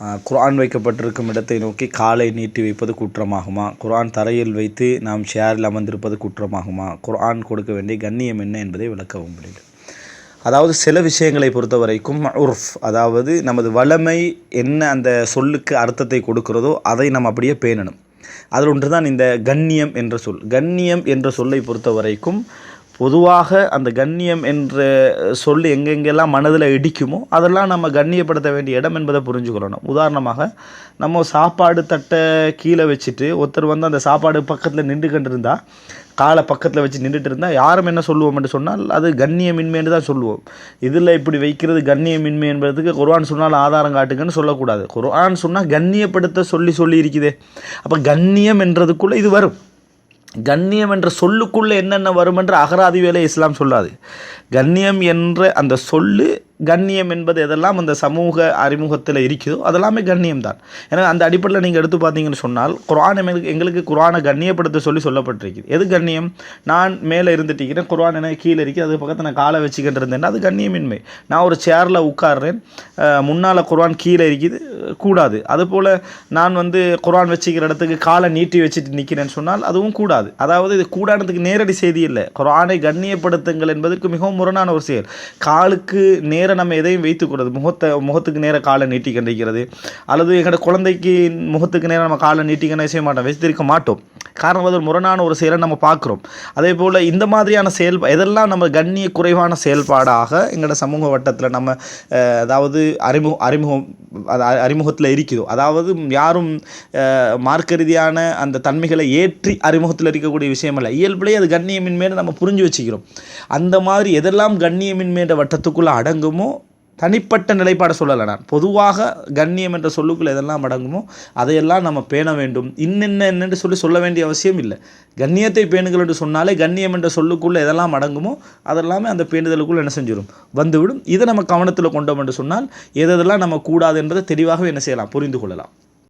குரான் வைக்கப்பட்டிருக்கும் இடத்தை நோக்கி காலை நீட்டி வைப்பது குற்றமாகுமா? குரான் தரையில் வைத்து நாம் ஷேரில் அமர்ந்திருப்பது குற்றமாகுமா? குரான் கொடுக்க வேண்டிய கண்ணியம் என்ன என்பதை விளக்கவும் முடியும் அதாவது சில விஷயங்களை பொறுத்த வரைக்கும் உர்ஃப் அதாவது நமது வளமை என்ன அந்த சொல்லுக்கு அர்த்தத்தை கொடுக்கிறதோ அதை நம்ம அப்படியே பேணணும். அதில் ஒன்று தான் இந்த கண்ணியம் என்ற சொல். கண்ணியம் என்ற சொல்லை பொறுத்த வரைக்கும் பொதுவாக அந்த கண்ணியம் என்ற சொல் எங்கெங்கெல்லாம் மனதில் இடிக்குமோ அதெல்லாம் நம்ம கண்ணியப்படுத்த வேண்டிய இடம் என்பதை புரிஞ்சுக்கொள்ளணும் உதாரணமாக நம்ம சாப்பாடு தட்டை கீழே வச்சுட்டு ஒருத்தர் வந்து அந்த சாப்பாடு பக்கத்தில் நின்று கண்டிருந்தா காலை பக்கத்தில் வச்சு நின்றுட்டு இருந்தால் யாரும் என்ன சொல்லுவோம் என்று சொன்னால் அது கண்ணியமின்மை என்று தான் சொல்லுவோம். இதில் இப்படி வைக்கிறது கண்ணியமின்மை என்பதுக்கு குர்ஆன் சொன்னால் ஆதாரம் காட்டுங்கன்னு சொல்லக்கூடாது. குர்ஆன் சொன்னால் கண்ணியப்படுத்த சொல்லி சொல்லி இருக்குதே அப்போ கண்ணியம் என்றதுக்குள்ளே இது வரும். கண்ணியம் என்ற சொல்லுக்குள்ளே என்னென்ன வரும் என்று அகராதி வேலை இஸ்லாம் சொல்லாது. கண்ணியம் என்ற அந்த சொல்லு கண்ணியம் என்பது எதெல்லாம் அந்த சமூக அறிமுகத்தில் இருக்குதோ அதெல்லாமே கண்ணியம் தான் ஏன்னா அந்த அடிப்படையில் நீங்கள் எடுத்து பார்த்தீங்கன்னு சொன்னால் குரான் எங்களுக்கு எங்களுக்கு குரானை கண்ணியப்படுத்த சொல்லி சொல்லப்பட்டிருக்குது. எது கண்ணியம்? நான் மேலே இருந்துட்டிக்கிறேன் குரான் எனக்கு கீழே இருக்குது அது பக்கத்தில் நான் காலை வச்சுக்கிட்டு இருந்தேன்னா அது கண்ணியமின்மை. நான் ஒரு சேரில் உட்காடுறேன் முன்னால் குரான் கீழே இருக்குது கூடாது. அதுபோல் நான் வந்து குரான் வச்சுக்கிற இடத்துக்கு காலை நீட்டி வச்சுட்டு நிற்கிறேன்னு சொன்னால் அதுவும் கூடாது. அதாவது இது கூடானதுக்கு நேரடி செய்தி இல்லை. குரானை கண்ணியப்படுத்துங்கள் என்பதற்கு மிகவும் முரணான ஒரு செயல். காலுக்கு நேர நம்ம எதையும் வைத்துக்கூடாது முகத்தை முகத்துக்கு நேராக காலை நீட்டி கண்டிக்கிறது அல்லது எங்களோட குழந்தைக்கு முகத்துக்கு நேரம் நம்ம காலை நீட்டிக்கணும் செய்ய மாட்டோம். வைத்திருக்க மாட்டோம். காரணம் அது ஒரு முரணான ஒரு செயலை நம்ம பார்க்குறோம். அதே போல் இந்த மாதிரியான செயல் எதெல்லாம் நம்ம கண்ணிய குறைவான செயல்பாடாக எங்களோட சமூக வட்டத்தில் நம்ம அதாவது அறிமுக அறிமுகம் அது அறிமுகத்தில் இருக்குதோ அதாவது யாரும் மார்க்க ரீதியான அந்த தன்மைகளை ஏற்றி அறிமுகத்தில் இருக்கக்கூடிய விஷயம் அல்ல. இயல்பிலே அது கண்ணியமின்மையை நம்ம புரிஞ்சு வச்சுக்கிறோம். அந்த மாதிரி எதெல்லாம் கண்ணியமின்மைன்ற வட்டத்துக்குள்ளே அடங்குமோ தனிப்பட்ட நிலைப்பாடை சொல்லலை நான். பொதுவாக கண்ணியம் என்ற சொல்லுக்குள்ள எதெல்லாம் அடங்குமோ அதையெல்லாம் நம்ம பேண வேண்டும். இன்னென்ன என்னென்று சொல்லி சொல்ல வேண்டிய அவசியம் இல்லை. கண்ணியத்தை பேணுங்கள் என்று சொன்னாலே கண்ணியம் என்ற சொல்லுக்குள்ளே எதெல்லாம் அடங்குமோ அதெல்லாமே அந்த பேணுதலுக்குள்ளே என்ன செஞ்சிடும் வந்துவிடும். இதை நம்ம கவனத்தில் கொண்டோம் என்று சொன்னால் எதெல்லாம் நம்ம கூடாது என்பதை தெளிவாகவே என்ன செய்யலாம்? புரிந்து கொள்ளலாம்.